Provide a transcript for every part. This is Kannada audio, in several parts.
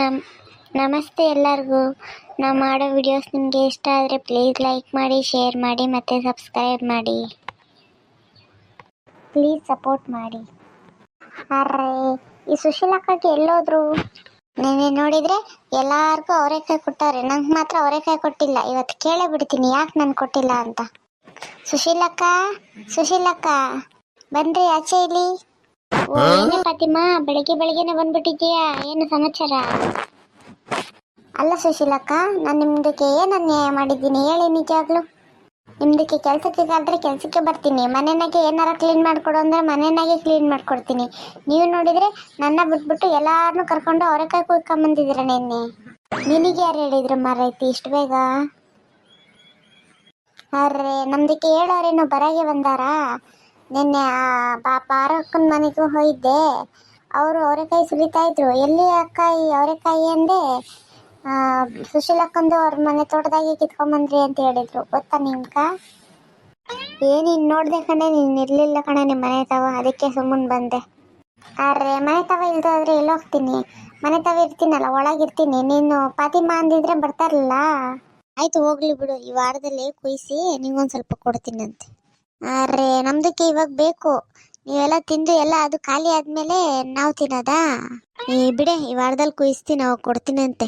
ನಮ್, ನಮಸ್ತೆ ಎಲ್ಲರಿಗೂ. ನಾವು ಮಾಡೋ ವಿಡಿಯೋಸ್ ನಿಮಗೆ ಇಷ್ಟ ಆದರೆ ಪ್ಲೀಸ್ ಲೈಕ್ ಮಾಡಿ ಶೇರ್ ಮಾಡಿ ಮತ್ತು ಸಬ್ಸ್ಕ್ರೈಬ್ ಮಾಡಿ. ಪ್ಲೀಸ್ ಸಪೋರ್ಟ್ ಮಾಡಿ. ಅರ್ರೆ, ಈ ಸುಶೀಲಕ್ಕಾಗಿ ಎಲ್ಲೋದ್ರು? ನೆನೆ ನೋಡಿದರೆ ಎಲ್ಲರಿಗೂ ಅವರೆಕಾಯಿ ಕೊಟ್ಟವ್ರೆ. ನಂಗೆ ಮಾತ್ರ ಅವರೆಕಾಯಿ ಕೊಟ್ಟಿಲ್ಲ. ಇವತ್ತು ಕೇಳೇ ಬಿಡ್ತೀನಿ, ಯಾಕೆ ನಾನು ಕೊಟ್ಟಿಲ್ಲ ಅಂತ. ಸುಶೀಲಕ್ಕ ಸುಶೀಲಕ್ಕ ಬನ್ರಿ ಆಚೆ ಇಲ್ಲಿ? ಏನೇ ಬೆಳಿಗ್ಗೆ ಬೆಳಿಗ್ಗೆನೆ ಬಂದ್ಬಿಟ್ಟಿದ್ದೀಯಾ? ಏನು ಸಮಾಚಾರ? ಅಲ್ಲ ಸುಶೀಲಕ್ಕ, ನಾನು ನಿಮ್ದಕ್ಕೆ ಏನ್ ಅನ್ಯಾಯ ಮಾಡಿದ್ದೀನಿ? ಹೇಳಿ ನಿಜಾಗ್ಲು. ನಿಮ್ದಕ್ಕೆ ಕೆಲ್ಸಕ್ಕೆ ಆದ್ರೆ ಕೆಲಸಕ್ಕೆ ಬರ್ತೀನಿ. ಮನೆನಾಗೆ ಏನಾರ ಕ್ಲೀನ್ ಮಾಡ್ಕೊಡು ಅಂದ್ರೆ ಮನೆನಾಗೆ ಕ್ಲೀನ್ ಮಾಡ್ಕೊಡ್ತೀನಿ. ನೀವು ನೋಡಿದ್ರೆ ನನ್ನ ಬಿಟ್ಬಿಟ್ಟು ಎಲ್ಲಾರನ್ನೂ ಕರ್ಕೊಂಡು ಅವರೆಕಾಯಿ ಕುಯ್ಕೊಂಬಂದಿದ್ದೀರ ನಿನ್ನೆ? ನಿನಗೆ ಯಾರು ಹೇಳಿದ್ರು ಮಾರೈತಿ? ಇಷ್ಟು ಬೇಗ? ಅರ್ರೆ, ನಮ್ದಕ್ಕೆ ಹೇಳೋರೇನು ಬರಾಗೆ ಬಂದಾರಾ? ನಿನ್ನೆ ಆ ಪಾ ಪಾರಕ್ಕನ ಮನೆಗೂ ಹೋಗಿದ್ದೆ. ಅವರು ಅವರೆಕಾಯಿ ಸುಲಿತಾ ಇದ್ರು. ಎಲ್ಲಿ ಅಕ್ಕ ಈ ಅವರೆಕಾಯಿ ಅಂದೆ ಆ, ಸುಶೀಲಕ್ಕಂದು ಅವ್ರ ಮನೆ ತೋಟದಾಗೆ ಕಿತ್ಕೊಂಬಂದ್ರಿ ಅಂತ ಹೇಳಿದ್ರು. ಗೊತ್ತಾ ನಿಮ್ಕ ಏನಿನ್ ನೋಡ್ದೆ ಕಣೆ ನೀನ್ ಇರ್ಲಿಲ್ಲ ಕಣೆ ನಿಮ್ಮ ಮನೆ ತಾವ. ಅದಕ್ಕೆ ಸುಮ್ಮನ್ ಬಂದೆ. ಅರ್ರೆ ಮನೆ ತವ ಇಲ್ದಾದ್ರೆ ಎಲ್ಲಿ ಹೋಗ್ತೀನಿ? ಮನೆ ತವ ಇರ್ತೀನಲ್ಲ ಒಳಗಿರ್ತೀನಿ. ನೀನು ಫಾತಿಮಾ ಅಂದಿದ್ರೆ ಬರ್ತಾರಲ್ಲ? ಆಯ್ತು ಹೋಗ್ಲಿ ಬಿಡು. ಈ ವಾರದಲ್ಲಿ ಕುಯ್ಸಿ ನಿಂಗೊಂದು ಸ್ವಲ್ಪ ಕೊಡ್ತೀನಂತೆ. ಅರೆ, ನಮ್ದಕ್ಕೆ ಇವಾಗ ಬೇಕು. ನೀವೆಲ್ಲ ತಿಂದು ಎಲ್ಲ ಅದು ಖಾಲಿ ಆದ್ಮೇಲೆ ನಾವು ತಿನ್ನೋದಾ? ಈ ಬಿಡೆ, ಈ ವಾರದಲ್ಲಿ ಕುಯಿಸ್ತೀನಿ ಅವಾಗ ಕೊಡ್ತೀನಂತೆ.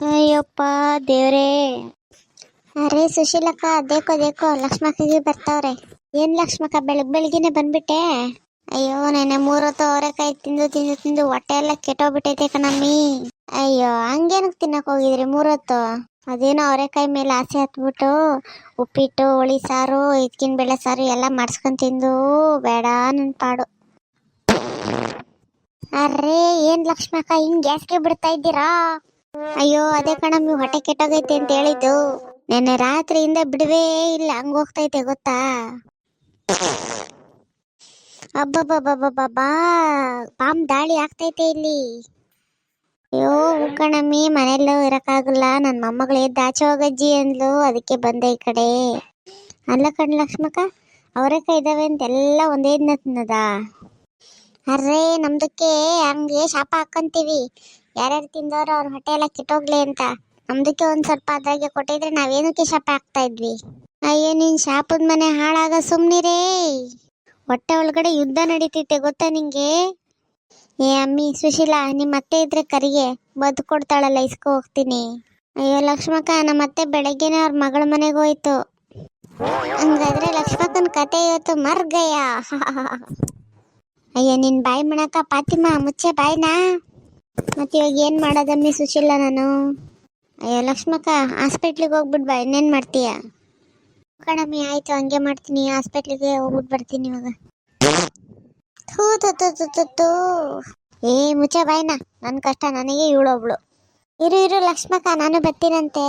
ಅಯ್ಯಪ್ಪ, ದೇವ್ರೇ. ಅರೆ, ಸುಶೀಲಕ್ಕ, ದೇಕೋ ದೇಕೋ, ಲಕ್ಷ್ಮಕ್ಕಗೆ ಬರ್ತಾವ್ರೆ. ಏನ್ ಲಕ್ಷ್ಮಕ್ಕ, ಬೆಳಗ್ ಬೆಳಗ್ಗೆನೆ ಬಂದ್ಬಿಟ್ಟೆ? ಅಯ್ಯೋ ನೆನೆ ಮೂರೊತ್ತು ಅವರೆಕಾಯಿ ತಿಂದು ತಿಂದು ತಿಂದು ಹೊಟ್ಟೆ ಎಲ್ಲ ಕೆಟ್ಟೋಗ್ಬಿಟ್ಟೈತೆ ಕಣಮ್ಮಿ. ಅಯ್ಯೋ, ಹಂಗೇನಕ್ ತಿನ್ನಕ್ ಹೋಗಿದ್ರಿ ಮೂರೊತ್ತು? ಅದೇನೋ ಅವರೆಕಾಯಿ ಮೇಲೆ ಆಸೆ ಹತ್ಬಿಟ್ಟು ಉಪ್ಪಿಟ್ಟು, ಹುಳಿ ಸಾರು, ಇದ್ಕಿನ ಬೆಳೆ ಸಾರು ಎಲ್ಲ ಮಾಡಿಸ್ಕೊಂಡು ತಿಂದು ಬೇಡ ನನ್ನ ಪಾಡು. ಅರ್ರೇ ಏನ್ ಲಕ್ಷ್ಮಕ್ಕ, ಹಿಂಗ್ ಗ್ಯಾಸ್ಗೆ ಬಿಡ್ತಾ ಇದ್ದೀರಾ? ಅಯ್ಯೋ, ಅದೇ ಕಣಮ್ಮಿ ಹೊಟ್ಟೆ ಕೆಟ್ಟೋಗೈತೆ ಅಂತ ಹೇಳಿದ್ದು. ನೆನ್ನೆ ರಾತ್ರಿಯಿಂದ ಬಿಡುವೇ ಇಲ್ಲ, ಹಂಗ ಹೋಗ್ತೈತೆ ಗೊತ್ತಾ? ಅಬ್ಬಬ್ಬಬ್ಬಬ್ಬಬ್ಬಾ ಬಾಂಬ್ ದಾಳಿ ಆಗ್ತೈತೆ ಇಲ್ಲಿ. ಅಯ್ಯೋ ಕಣಮ್ಮಿ ಮನೆಯಲ್ಲೂ ಇರಕ್ಕಾಗಲ್ಲ. ನನ್ನ ಮೊಮ್ಮಗಳು ಆಚೆ ಹೋಗಜ್ಜಿ ಅಂದ್ಲು. ಅದಕ್ಕೆ ಬಂದೆ ಈ ಕಡೆ. ಅಲ್ಲ ಕಣ್ ಲಕ್ಷ್ಮಕ್ಕ ಕೈ ಇದಾವೆ ಅಂತ ಎಲ್ಲ ಒಂದೇ ದಿನ ತಿನ್ನದ? ಅರ್ರೇ ನಮ್ದಕ್ಕೆ ಹಂಗೆ ಶಾಪ ಹಾಕೊಂತೀವಿ. ಯಾರ್ಯಾರು ತಿಂದವರು ಅವ್ರ ಹೊಟ್ಟೆ ಎಲ್ಲ ಕಿಟ್ಟೋಗ್ಲಿ ಅಂತ. ನಮ್ದಕ್ಕೆ ಒಂದ್ ಸ್ವಲ್ಪ ಅದ್ರಾಗೆ ಕೊಟ್ಟಿದ್ರೆ ನಾವೇನಕ್ಕೆ ಶಾಪ ಹಾಕ್ತಾ ಇದ್ವಿ? ಅಯ್ಯೋ, ನಿನ್ ಶಾಪದ ಮನೆ ಹಾಳಾಗ ಸುಮ್ನಿರೇ. ಹೊಟ್ಟೆ ಒಳಗಡೆ ಯುದ್ಧ ನಡೀತೈತೆ ಗೊತ್ತಾ ನಿಂಗೆ? ಏ ಅಮ್ಮಿ, ಸುಶೀಲಾ ನಿಮ್ಮ ಅತ್ತೆ ಇದ್ರೆ ಕರಿಗೆ. ಬದು ಕೊಡ್ತಾಳಲ್ಲ, ಇಸ್ಕೊ ಹೋಗ್ತೀನಿ. ಅಯ್ಯೋ, ಲಕ್ಷ್ಮಕ್ಕ ನಮ್ಮ ಅತ್ತೆ ಬೆಳಗ್ಗೆನೆ ಅವ್ರ ಮಗಳ ಮನೆಗೆ ಹೋಯ್ತು. ಹಂಗಾದ್ರೆ ಲಕ್ಷ್ಮಕ್ಕನ ಕತೆ ಇವತ್ತು ಮರ್ಗಯ್ಯ. ಅಯ್ಯೋ, ನಿನ್ ಬಾಯಿ ಮಾಡಕ ಪಾತಿಮಾ ಮುಚ್ಚೆ ಬಾಯ್ನಾ? ಮತ್ತೆ ಇವಾಗ ಏನ್ ಮಾಡೋದಮ್ಮಿ ಸುಶೀಲಾ, ನಾನು? ಅಯ್ಯೋ, ಲಕ್ಷ್ಮಕ್ಕ, ಹಾಸ್ಪಿಟ್ಲಿಗೆ ಹೋಗ್ಬಿಟ್ ಬಾ, ಇನ್ನೇನ್ ಮಾಡ್ತೀಯ? ಕಣಮ್ಮಿ, ಆಯ್ತು, ಹಂಗೆ ಮಾಡ್ತೀನಿ, ಹಾಸ್ಪಿಟ್ಲಿಗೆ ಹೋಗ್ಬಿಟ್ಟು ಬರ್ತೀನಿ ಇವಾಗ. ಥೂ. ಏ, ಮುಚ್ಚ, ಬಾಯ್ನ. ನನ್ನ ಕಷ್ಟ, ನನಗೆ ಇವಳೊಬ್ಳು ಇರು ಇರು, ಲಕ್ಷ್ಮಕ್ಕ, ನಾನು ಬರ್ತೀನಂತೆ.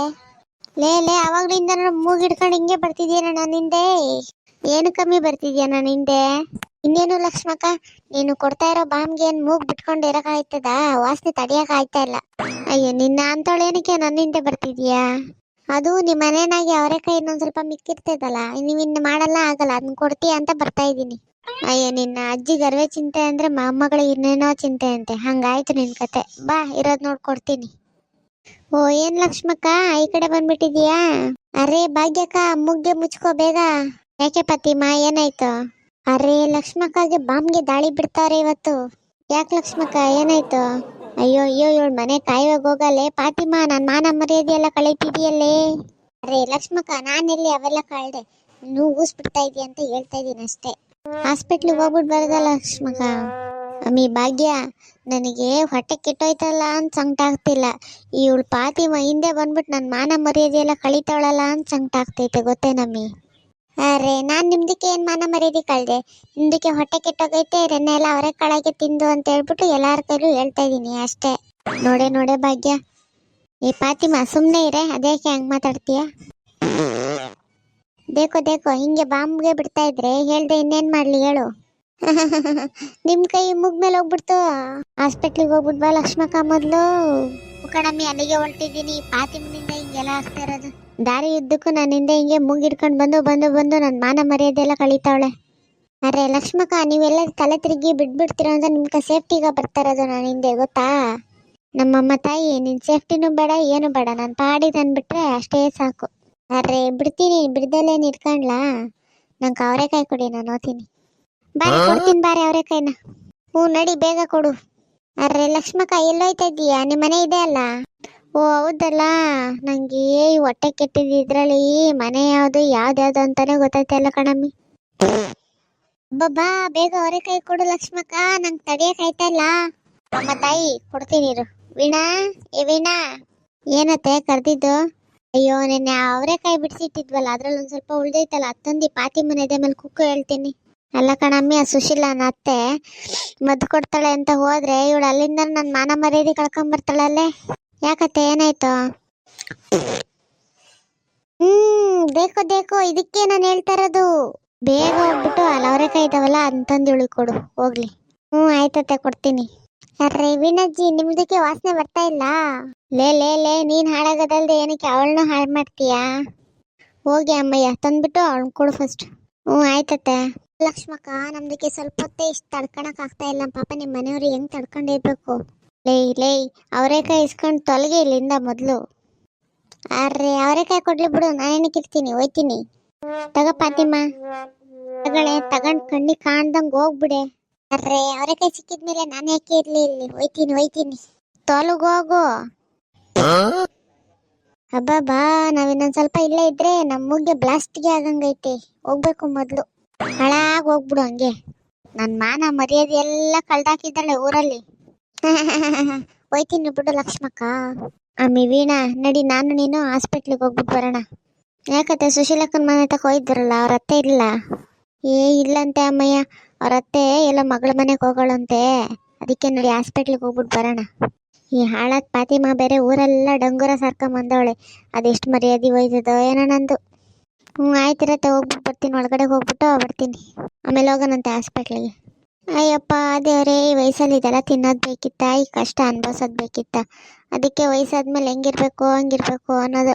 ಲೇ ಲೇ, ಅವಾಗ್ಲಿಂದ ನಾನು ಮೂಗಿಡ್ಕೊಂಡು ಹಿಂಗೆ ಬರ್ತಿದ್ಯಾ ನನ್ನ ಹಿಂದೆ. ಏನು ಕಮ್ಮಿ ಬರ್ತಿದ್ಯಾ ನನ್ನ ಹಿಂದೆ? ಇನ್ನೇನು ಲಕ್ಷ್ಮಕ್ಕ, ನೀನು ಕೊಡ್ತಾ ಇರೋ ಬಾಂಬ್ಗೆ ಏನು ಮೂಗ್ ಬಿಟ್ಕೊಂಡು ಇರಕಾಯ್ತದ ವಾಸನೆ ತಡಿಯಕ್ ಆಯ್ತಾ ಇಲ್ಲ. ಅಯ್ಯೋ, ನಿನ್ನ ಅಂತವಳೇನಕ್ಕೆ ನನ್ನ ಹಿಂದೆ ಬರ್ತಿದ್ಯಾ ಅದು ನಿಮ್ಮ ಮನೆನಾಗೆ ಅವರೆಕಾಯಿ ಇನ್ನೊಂದು ಸ್ವಲ್ಪ ಮಿಕ್ಕಿರ್ತದಲ್ಲ ನೀವಿನ್ನು ಮಾಡಲ್ಲ, ಆಗಲ್ಲ. ಅದನ್ನ ಕೊಡ್ತೀಯ ಅಂತ ಬರ್ತಾ ಇದ್ದೀನಿ. ಅಯ್ಯೋ, ನಿನ್ನ ಅಜ್ಜಿ ಗರ್ವೆ ಚಿಂತೆ ಅಂದ್ರೆ ಮೊಮ್ಮಗಳ ಇನ್ನೇನೋ ಚಿಂತೆ ಅಂತೆ. ಹಂಗಾಯ್ತು ನಿನ್ ಕತೆ. ಬಾ, ಇರೋದ್ ನೋಡ್ಕೊಡ್ತೀನಿ ಓ, ಏನ್ ಲಕ್ಷ್ಮಕ್ಕ? ಈ ಕಡೆ ಬಂದ್ಬಿಟ್ಟಿದ್ಯಾ ಅರೆ, ಭಾಗ್ಯಕ್ಕ, ಮುಗ್ಗೆ ಮುಚ್ಕೋ ಬೇಗ. ಯಾಕೆ ಪತಿಮಾ, ಏನಾಯ್ತು? ಅರೆ, ಲಕ್ಷ್ಮಕ್ಕಾಗೆ ಬಾಂಬ್ಗೆ ದಾಳಿ ಬಿಡ್ತಾರೆ ಇವತ್ತು. ಯಾಕೆ ಲಕ್ಷ್ಮಕ್ಕ, ಏನಾಯ್ತು? ಅಯ್ಯೋ ಅಯ್ಯೋ, ಇವಳು ಮನೆ ಕಾಯುವಾಗ ಹೋಗಲ್ಲೇ. ಪಾತಿಮಾ, ನಾನು ಮಾನ ಮರ್ಯಾದೆ ಎಲ್ಲ ಕಳೀತಿದೀಯಲ್ಲೇ ಅರೆ, ಲಕ್ಷ್ಮಕ್ಕ ನಾನೆಲ್ಲಿ ಅವೆಲ್ಲ ಕಳ್ದೆ? ನೀವು ಊಸ್ಬಿಡ್ತಾ ಇದೀಯ ಅಂತ ಹೇಳ್ತಾ ಇದೀನಿ ಅಷ್ಟೇ ಹಾಸ್ಪಿಟ್ಲಿಗೆ ಹೋಗ್ಬಿಟ್ಟು ಬರೋದಲ್ಲ ಲಕ್ಷ್ಮಕ ಅಮ್ಮಿ ಭಾಗ್ಯ, ನನಗೆ ಹೊಟ್ಟೆ ಕೆಟ್ಟೋಯ್ತಲ್ಲ ಅಂತ ಸಂಕಟ ಆಗ್ತಿಲ್ಲ. ಇವಳು ಪಾತಿಮ ಹಿಂದೆ ಬಂದ್ಬಿಟ್ಟು ನನ್ನ ಮಾನ ಮರ್ಯಾದೆ ಎಲ್ಲ ಕಳೀತಾಳಲ್ಲ ಅಂತ ಸಂಕಟ ಆಗ್ತೈತೆ ಗೊತ್ತೇನಮ್ಮಿ ಅರೆ, ನಾನು ನಿಮ್ದಕ್ಕೆ ಏನು ಮಾನ ಮರ್ಯಾದೆ ಕಳ್ದೆ? ನಿಮ್ದಕ್ಕೆ ಹೊಟ್ಟೆ ಕೆಟ್ಟೋಗೈತೆ ರೆನ್ನ ಎಲ್ಲ ಅವರೇ ಕಾಳಾಗೆ ತಿಂದು ಅಂತ ಹೇಳ್ಬಿಟ್ಟು ಎಲ್ಲರ ಕೈಲೂ ಹೇಳ್ತಾ ಇದ್ದೀನಿ ಅಷ್ಟೇ. ನೋಡೆ ನೋಡೆ ಭಾಗ್ಯ. ಈ ಪಾತಿಮ ಸುಮ್ಮನೆ ಇರೆ ಅದೇಕೆ ಹಂಗೆ ಮಾತಾಡ್ತೀಯ? ದೇಕೋ ದೇಕೋ ಹಿಂಗೆ ಬಾಂಬ್ಗೆ ಬಿಡ್ತಾ ಇದ್ರೆ ಹೇಳ್ದೆ ಇನ್ನೇನ್ ಮಾಡ್ಲಿ ಹೇಳು. ನಿಮ್ ಕೈ ಮುಗ್ ಮೇಲೆ ಹೋಗ್ಬಿಡ್ತು. ಹಾಸ್ಪಿಟ್ಲಿಗೆ ಹೋಗ್ಬಿಟ್ವಾ ಲಕ್ಷ್ಮಕ್ಕ ಮೊದ್ಲು. ಕಣಮ್ಮಿ ಅಲ್ಲಿಗೆ ಹೊರಟಿದ್ದೀನಿ. ಪಾತಿಮನಿಂದ ಹಿಂಗೆಲ್ಲ ಆಗ್ತಾ ಇರೋದು. ದಾರಿ ನಾನು ಹಿಂದೆ ಹಿಂಗೆ ಮುಗಿಡ್ಕೊಂಡು ಬಂದು ಬಂದು ಬಂದು ನನ್ನ ಮಾನ ಮರ್ಯಾದೆ ಎಲ್ಲ ಕಳೀತಾವಳೆ. ಅರೆ ಲಕ್ಷ್ಮಕ್ಕ ನೀವೆಲ್ಲ ತಲೆ ತಿರುಗಿ ಬಿಟ್ಬಿಡ್ತೀರ ಅಂತ ನಿಮ್ಗೆ ಸೇಫ್ಟಿಗೆ ಬರ್ತಾ ಇರೋದು ನಾನು ಹಿಂದೆ ಗೊತ್ತಾ? ನಮ್ಮಮ್ಮ ತಾಯಿ ನಿನ್ ಸೇಫ್ಟಿನೂ ಬೇಡ ಏನು ಬೇಡ. ನಾನು ಪಾಡಿ ತಂದ್ಬಿಟ್ರೆ ಅಷ್ಟೇ ಸಾಕು. ಅರೆ ಬಿಡ್ತೀನಿ ಬಿಡ್ದಲ್ಲೇ ನಿಟ್ಕೊಂಡ್ಲಾ ನಂಗೆ ಅವರೆಕಾಯಿ ಕೊಡಿ ನಾನು ಓದ್ತೀನಿ ಬಾರಿ ಕೊಡ್ತೀನಿ ಬಾರಿ ಅವರೆಕಾಯಿನ. ಹ್ಞೂ ನಡಿ ಬೇಗ ಕೊಡು. ಅರೆ ಲಕ್ಷ್ಮಕ್ಕ ಎಲ್ಲೋಯ್ತಾ ಇದ್ದೀಯಾ? ನಿಮ್ಮ ಮನೆ ಇದೆ ಅಲ್ಲ? ಓ ಹೌದಲ್ಲ. ನಂಗೆ ಏ ಹೊಟ್ಟೆ ಕೆಟ್ಟಿದ್ದು ಇದ್ರಲ್ಲಿ ಮನೆ ಯಾವುದು ಯಾವ್ದ್ಯಾವ್ದು ಅಂತಾನೆ ಗೊತ್ತಾಯ್ತಲ್ಲ ಕಣಮ್ಮಿ. ಬಾ ಬೇಗ ಅವರೆಕಾಯಿ ಕೊಡು ಲಕ್ಷ್ಮಕ್ಕ. ನಂಗೆ ತಡಿಯಕ್ ಆಯ್ತಾ ಇಲ್ಲ. ನಮ್ಮ ತಾಯಿ ಕೊಡ್ತೀನಿ ವೀಣಾ ಏ ವೀಣಾ. ಏನತ್ತೆ ಕರ್ದಿದ್ದು? ಅಯ್ಯೋ, ನಿನ್ನೆ ಅವರೆಕಾಯಿ ಬಿಡಿಸಿಟ್ಟಿದ್ವಲ್ಲ, ಅದ್ರಲ್ಲಿ ಒಂದ್ ಸ್ವಲ್ಪ ಉಳ್ದೈತಲ್ಲ ಅತ್ತಂದಿ ಪಾತಿ ಮನೆ ಇದೆ ಮೇಲೆ ಕುಕ್ಕು ಹೇಳ್ತೀನಿ. ಅಲ್ಲ ಕಣಮ್ಮಿ, ಆ ಸುಶೀಲ ಅತ್ತೆ ಮದ್ದು ಕೊಡ್ತಾಳೆ ಅಂತ ಹೋದ್ರೆ ಇವಳು ಅಲ್ಲಿಂದ ನನ್ನ ಮಾನ ಮರ್ಯಾದೆ ಕಳ್ಕೊಂಬರ್ತಾಳಲ್ಲೇ ಯಾಕತ್ತೆ, ಏನಾಯ್ತು? ಹ್ಮ್ ದೇಕೋ ದೇಕೋ ಇದಕ್ಕೆ ನಾನು ಹೇಳ್ತಾ ಇರೋದು. ಬೇಗ ಹೋಗ್ಬಿಟ್ಟು ಅಲ್ಲಿ ಅವರೆಕಾಯಿ ಇದಾವಲ್ಲ ಅಂತಂದು ಇವಳು ಕೊಡು, ಹೋಗ್ಲಿ. ಹ್ಞೂ ಆಯ್ತತ್ತೆ, ಕೊಡ್ತೀನಿ. ವೀಣಜ್ಜಿ ನಿಮ್ದಕ್ಕೆ ವಾಸನೆ ಬರ್ತಾ ಇಲ್ಲ? ಲೇ ಲೇ ಲೇ, ನೀನ್ ಹಾಳಾಗದಲ್ದೆ ಏನಕ್ಕೆ ಅವಳನ್ನು ಹಾಳು ಮಾಡ್ತೀಯಾ? ಹೋಗಿ ಅಮ್ಮಯ್ಯ, ತಂದ್ಬಿಟ್ಟು ಅವಳು ಕೊಡು ಫಸ್ಟ್ ಹ್ಞೂ ಆಯ್ತತ್ತೆ ಲಕ್ಷ್ಮಕ್ಕ, ನಮ್ದಕ್ಕೆ ಸ್ವಲ್ಪ ಹೊತ್ತೇ ಇಷ್ಟು ತಡ್ಕೊಳಕ್ ಆಗ್ತಾ ಇಲ್ಲ. ಪಾಪ ನಿಮ್ಮ ಮನೆಯವ್ರು ಹೆಂಗ್ ತಡ್ಕೊಂಡಿರ್ಬೇಕು? ಲೇ ಲೇ, ಅವರೆಕಾಯಿ ಇಸ್ಕೊಂಡು ತೊಲಗೆ ಇಲ್ಲಿಂದ ಮೊದಲು. ಅರ್ರೆ ಅವರೆಕಾಯಿ ಕೊಡ್ಲಿ ಬಿಡು ನಾನೇನಕ್ಕಿರ್ತೀನಿ ಹೋಯ್ತೀನಿ. ತಗ ಪಾತಿಮ್ಮ. ತಗಳೆ ತಗೊಂಡ್ ಕಣ್ಣಿ ಕಾಣ್ದಂಗ್ ಹೋಗ್ಬಿಡೆ. ಅರ್ರೆ ಅವರೆಕಾಯಿ ಸಿಕ್ಕಿದ್ಮೇಲೆ ನಾನು ಯಾಕೆ ಇರ್ಲಿ ಇಲ್ಲಿ? ಹೋಯ್ತೀನಿ ಹೋಯ್ತೀನಿ. ತೊಲಗ್ ಹೋಗು. ಬಾ ನಾವಿನ್ನೊಂದ್ ಸ್ವಲ್ಪ ಇಲ್ಲೇ ಇದ್ರೆ ನಮಗೆ ಬ್ಲಾಸ್ಟ್ಗೆ ಆಗಂಗೈತೆ ಹೋಗ್ಬೇಕು ಮೊದ್ಲು. ಹಾಳಾಗ್ ಹೋಗ್ಬಿಡು ಹಂಗೆ. ನನ್ ಮಾನ ಮರ್ಯಾದೆ ಎಲ್ಲ ಕಳ್ದಾಕಿದ್ದಾಳೆ ಊರಲ್ಲಿ. ಹೋಯ್ತೀನಿ ಬಿಡು ಲಕ್ಷ್ಮಕ್ಕ. ಅಮ್ಮಿ ವೀಣಾ ನಡಿ ನಾನು ನೀನು ಹಾಸ್ಪಿಟ್ಲಿಗೆ ಹೋಗ್ಬಿಟ್ಟು ಬರೋಣ. ಯಾಕತ್ತೆ ಸುಶೀಲಕ್ಕನ ಮನೆ ತಕ ಹೋಗಿದ್ರಲ್ಲ ಅವ್ರ ಅತ್ತೆ ಇಲ್ಲ ಏ, ಇಲ್ಲಂತೆ ಅಮ್ಮಯ್ಯ. ಅವ್ರ ಅತ್ತೆ ಎಲ್ಲ ಮಗಳ ಮನೆಗೆ ಹೋಗೋಳಂತೆ. ಅದಕ್ಕೆ ನೋಡಿ ಹಾಸ್ಪಿಟ್ಲಿಗೆ ಹೋಗ್ಬಿಟ್ಟು ಬರೋಣ. ಈ ಹಾಳಾದ ಪಾತಿಮಾ ಬೇರೆ ಊರೆಲ್ಲ ಡಂಗೂರ ಸರ್ಕೊಂಬಂದವಳೆ ಅದೆಷ್ಟು ಮರ್ಯಾದೆ ಹೋಯ್ತದೋ ಏನೋ ನಂದು. ಹ್ಞೂ ಆಯ್ತಿರತ್ತೆ ಹೋಗ್ಬಿಟ್ಟು ಬರ್ತೀನಿ. ಒಳಗಡೆ ಹೋಗ್ಬಿಟ್ಟು ಬರ್ತೀನಿ. ಆಮೇಲೆ ಹೋಗೋಣಂತೆ ಹಾಸ್ಪಿಟ್ಲಿಗೆ ಅಯ್ಯಪ್ಪ, ದೇವರೇ, ಈ ವಯಸ್ಸಲ್ಲಿ ಇದೆಲ್ಲ ತಿನ್ನೋದು ಬೇಕಿತ್ತ? ಈ ಕಷ್ಟ ಅನ್ಭವಿಸೋದು ಬೇಕಿತ್ತ? ಅದಕ್ಕೆ ವಯಸ್ಸಾದ್ಮೇಲೆ ಹೆಂಗಿರ್ಬೇಕು, ಹಂಗಿರ್ಬೇಕು ಅನ್ನೋದು.